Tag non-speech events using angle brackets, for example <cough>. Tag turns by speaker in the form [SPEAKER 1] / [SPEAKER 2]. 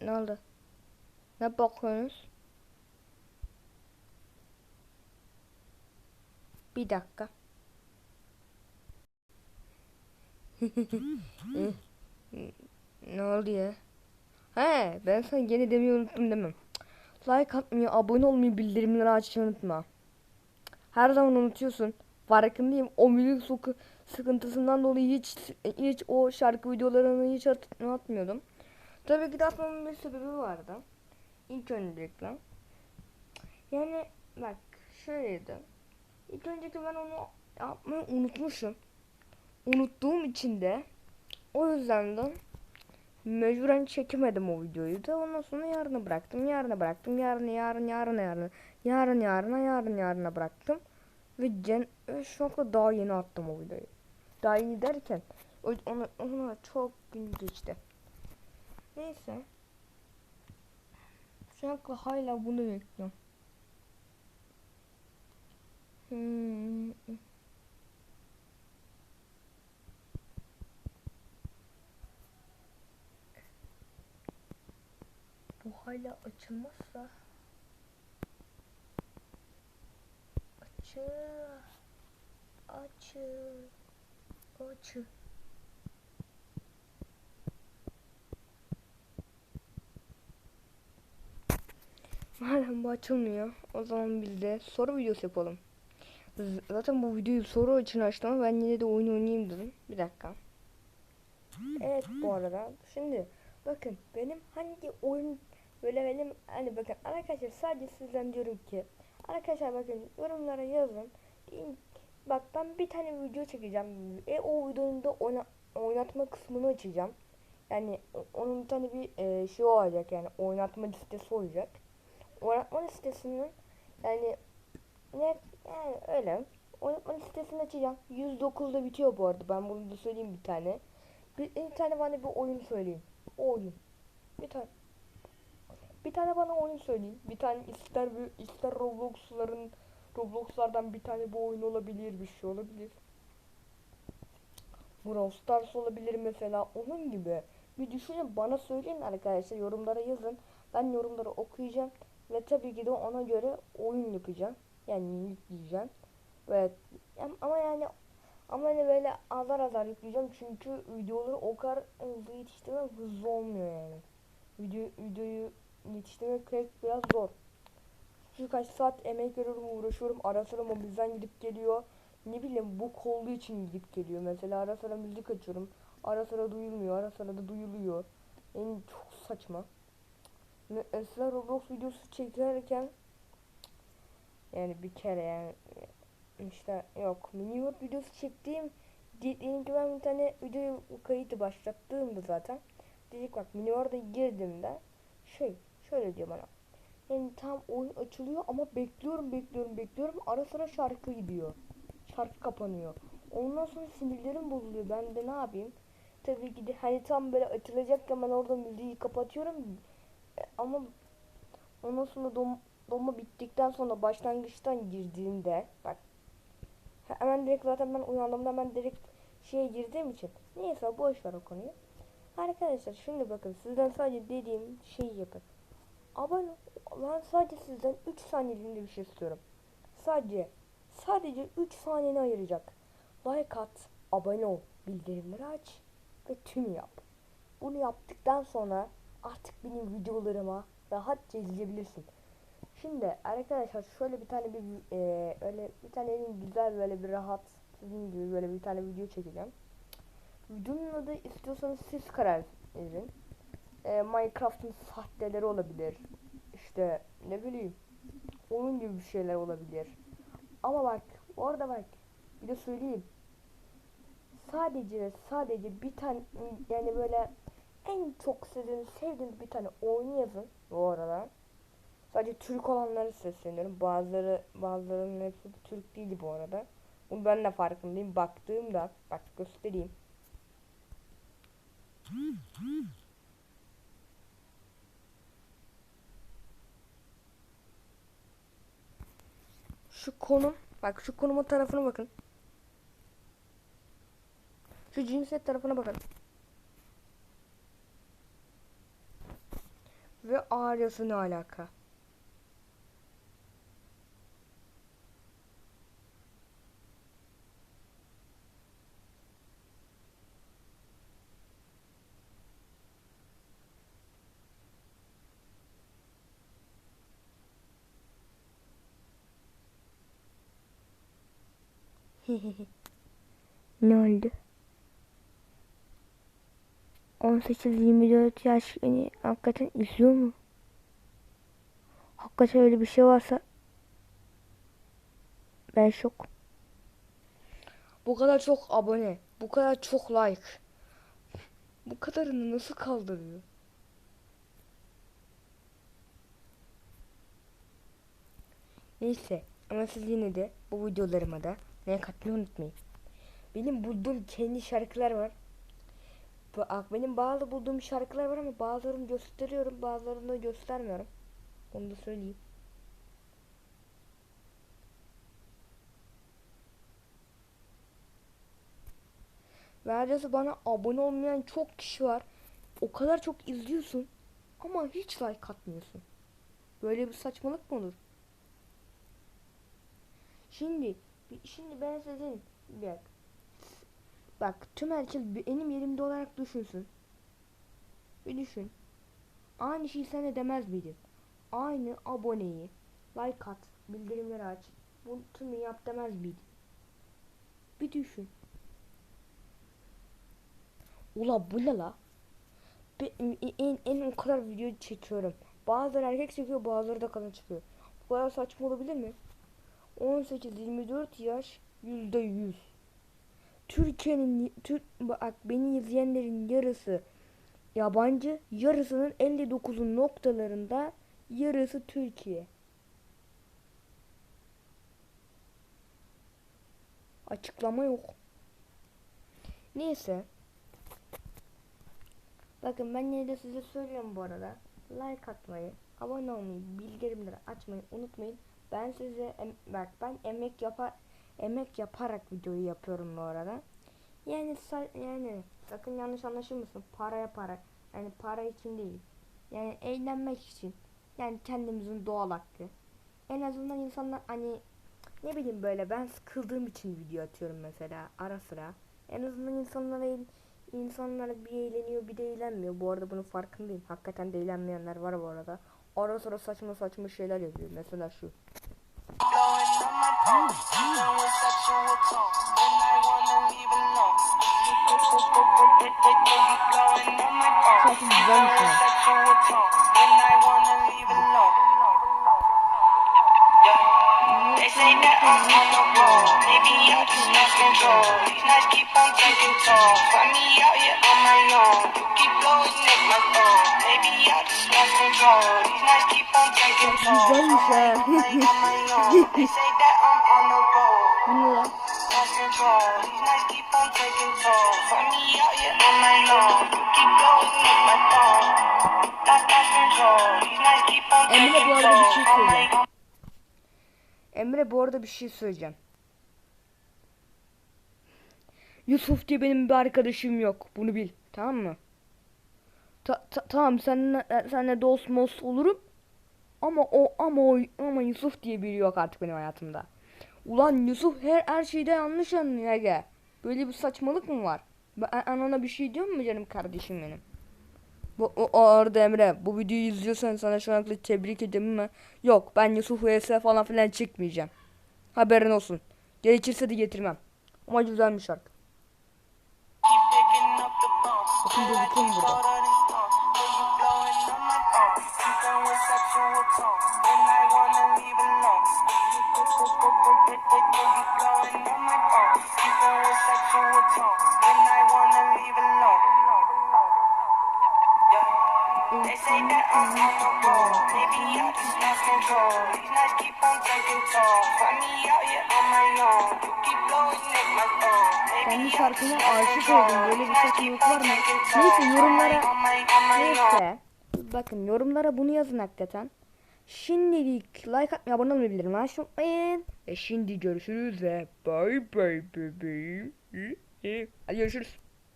[SPEAKER 1] ne oldu? Ne bakıyorsunuz? Bir dakika. <laughs> ne oldu ya? He, ben sana gene demeyi unuttum demem. Like atmayı, abone olmayı, bildirimleri açmayı unutma. Her zaman unutuyorsun. Farkındayım. O müzik soku sıkıntısından dolayı hiç hiç o şarkı videolarını hiç at, atmıyordum. Tabii ki de atmamın bir sebebi vardı. İlk öncelikle. Yani bak şöyleydi. İlk öncelikle ben onu yapmayı unutmuşum. Unuttuğum için de o yüzden de mecburen çekemedim o videoyu da ondan sonra yarına bıraktım. Yarına bıraktım. Yarın yarın yarın yarın yarın yarına yarın yarına bıraktım. Ve Cen anda daha yeni attım o videoyu. Daha yeni derken ona, ona çok gün geçti. Neyse. Şu an hala bunu bekliyorum. Hmm. Bu hala açılmazsa açı açı açı Madem bu açılmıyor o zaman biz de soru videosu yapalım. Z- Zaten bu videoyu soru için açtım ama ben yine de oyun oynayayım dedim. Bir dakika. Evet bu arada şimdi bakın benim hangi oyun böyle benim hani bakın arkadaşlar sadece sizden diyorum ki arkadaşlar bakın yorumlara yazın. Bak ben bir tane video çekeceğim. E o videonun da oyna, oynatma kısmını açacağım. Yani onun bir tane bir e, şey olacak yani oynatma listesi olacak. Oynatma listesinin yani ne yani öyle. Oynatma listesini açacağım. 109'da bitiyor bu arada. Ben bunu da söyleyeyim bir tane. Bir, bir tane bana bir oyun söyleyin. O oyun. Bir tane. Bir tane bana oyun söyleyin. Bir tane ister ister Roblox'ların Roblox'lardan bir tane bu oyun olabilir, bir şey olabilir. Brawl Stars olabilir mesela onun gibi. Bir düşünün bana söyleyin arkadaşlar yorumlara yazın. Ben yorumları okuyacağım ve tabii ki de ona göre oyun yapacağım. Yani yükleyeceğim. Ve ama yani ama hani böyle azar azar yükleyeceğim çünkü videoları o kadar hızlı yetiştirmek hızlı olmuyor yani. Video, videoyu yetiştirmek pek biraz zor. Çünkü kaç saat emek veriyorum uğraşıyorum ara sıra mobilden gidip geliyor. Ne bileyim bu kollu için gidip geliyor. Mesela ara sıra müzik açıyorum. Ara sıra duyulmuyor ara sıra da duyuluyor. Yani çok saçma. Mesela Roblox videosu çekerken yani bir kere yani işte yok mini word videosu çektiğim diyelim ki ben bir tane video kayıtı başlattığımda zaten dedik bak mini word'a girdiğimde şey şöyle diyor bana yani tam oyun açılıyor ama bekliyorum bekliyorum bekliyorum. Ara sıra şarkı gidiyor. Şarkı kapanıyor. Ondan sonra sinirlerim bozuluyor. Ben de ne yapayım? Tabii ki de hani tam böyle açılacakken ben orada müziği kapatıyorum. E, ama ondan sonra dom, donma bittikten sonra başlangıçtan girdiğimde bak. Hemen direkt zaten ben uyandığımda hemen direkt şeye girdiğim için. Neyse boş ver o konuyu. Arkadaşlar şimdi bakın sizden sadece dediğim şeyi yapın. Abone ben sadece sizden 3 saniyeliğinde bir şey istiyorum. Sadece sadece 3 saniyeni ayıracak. Like at, abone ol, bildirimleri aç ve tüm yap. Bunu yaptıktan sonra artık benim videolarıma rahatça izleyebilirsin. Şimdi arkadaşlar şöyle bir tane bir e, öyle bir tane elim güzel böyle bir rahat sizin gibi böyle bir tane video çekeceğim. Videonun adı istiyorsanız siz karar verin. E, Minecraft'ın sahteleri olabilir. İşte ne bileyim onun gibi bir şeyler olabilir. Ama bak orada bak bir de söyleyeyim. Sadece sadece bir tane yani böyle en çok sizin sevdiğiniz bir tane oyun yazın bu arada. Sadece Türk olanları sesleniyorum. Bazıları bazılarının hepsi Türk değil bu arada. Bunu ben de farkındayım. Baktığımda bak göstereyim. Şu konum bak şu konuma tarafına bakın. Şu cinsiyet tarafına bakalım. Ve ailesi ne alaka? Ne oldu? 18-24 yaş beni hakikaten izliyor mu? Hakikaten öyle bir şey varsa ben şok. Bu kadar çok abone, bu kadar çok like. Bu kadarını nasıl kaldırıyor? Neyse ama siz yine de bu videolarıma da ne katmayı unutmayın. Benim bulduğum kendi şarkılar var. Benim bazı bulduğum şarkılar var ama bazılarını gösteriyorum bazılarını da göstermiyorum. Onu da söyleyeyim. Neredeyse bana abone olmayan çok kişi var. O kadar çok izliyorsun ama hiç like atmıyorsun. Böyle bir saçmalık mı olur? Şimdi şimdi ben sizin bir dakika. Bak tüm herkes benim yerimde olarak düşünsün. Bir düşün. Aynı şeyi sen de demez miydin? Aynı aboneyi like at, bildirimleri aç. Bu tümü yap demez miydin? Bir düşün. Ula bu ne la? En, en o kadar video çekiyorum. Bazıları erkek çekiyor bazıları da kadın çıkıyor. Bu kadar saçma olabilir mi? 18-24 yaş %100. Türkiye'nin Türk bak beni izleyenlerin yarısı yabancı, yarısının 59'un noktalarında yarısı Türkiye. Açıklama yok. Neyse. Bakın ben yine de size söylüyorum bu arada. Like atmayı, abone olmayı, bildirimleri açmayı unutmayın. Ben size bak ben emek yapar emek yaparak videoyu yapıyorum bu arada. Yani yani sakın yanlış anlaşılmasın. Para yaparak yani para için değil. Yani eğlenmek için. Yani kendimizin doğal hakkı. En azından insanlar hani ne bileyim böyle ben sıkıldığım için video atıyorum mesela ara sıra. En azından insanlara insanlar bir eğleniyor bir de eğlenmiyor. Bu arada bunun farkındayım. Hakikaten de eğlenmeyenler var bu arada. Ara sıra saçma saçma şeyler yazıyor. Mesela şu. Çok güzelmiş ya.
[SPEAKER 2] They say that I'm on the road. Maybe I just lost control. These nights keep on taking toll. Find me out here on my own. You keep blowing up my phone. Maybe I just lost control. These nights keep on taking toll. Like on my own. They say that I'm on the road.
[SPEAKER 1] Bu ne lan?
[SPEAKER 2] Lost control. These nights keep on taking toll. Find me out here on my own. You keep blowing up my phone. Lost, lost control. These nights keep on taking
[SPEAKER 1] bu arada bir şey
[SPEAKER 2] toll.
[SPEAKER 1] Emre bu arada bir şey söyleyeceğim. Yusuf diye benim bir arkadaşım yok. Bunu bil. Tamam mı? Ta- ta- tamam seninle seninle dost most olurum. Ama o ama o ama Yusuf diye biri yok artık benim hayatımda. Ulan Yusuf her her şeyde yanlış anlıyor Ege. Böyle bir saçmalık mı var? Ben ona bir şey diyor mu canım kardeşim benim? Bu o, o arada Emre bu videoyu izliyorsan sana şu an tebrik ederim ama yok ben Yusuf vs falan filan çıkmayacağım. Haberin olsun. Gerekirse de getirmem. Ama şarkı.
[SPEAKER 2] Up the phone.
[SPEAKER 1] Bakın gözüküyor mu burada?
[SPEAKER 2] Short They say that I'm road. Maybe I just lost control. These nights keep on taking toll. Find me out here on my own. You keep blowing up my phone.
[SPEAKER 1] Kendi şarkıma aşık oldum. Böyle bir saçmalık var mı? Neyse yorumlara Neyse. Bakın yorumlara bunu yazın hakikaten. Şimdilik like atmayı abone olmayı bildirim unutmayın. Ve şimdi görüşürüz ve bye bye bebeğim. Hadi görüşürüz.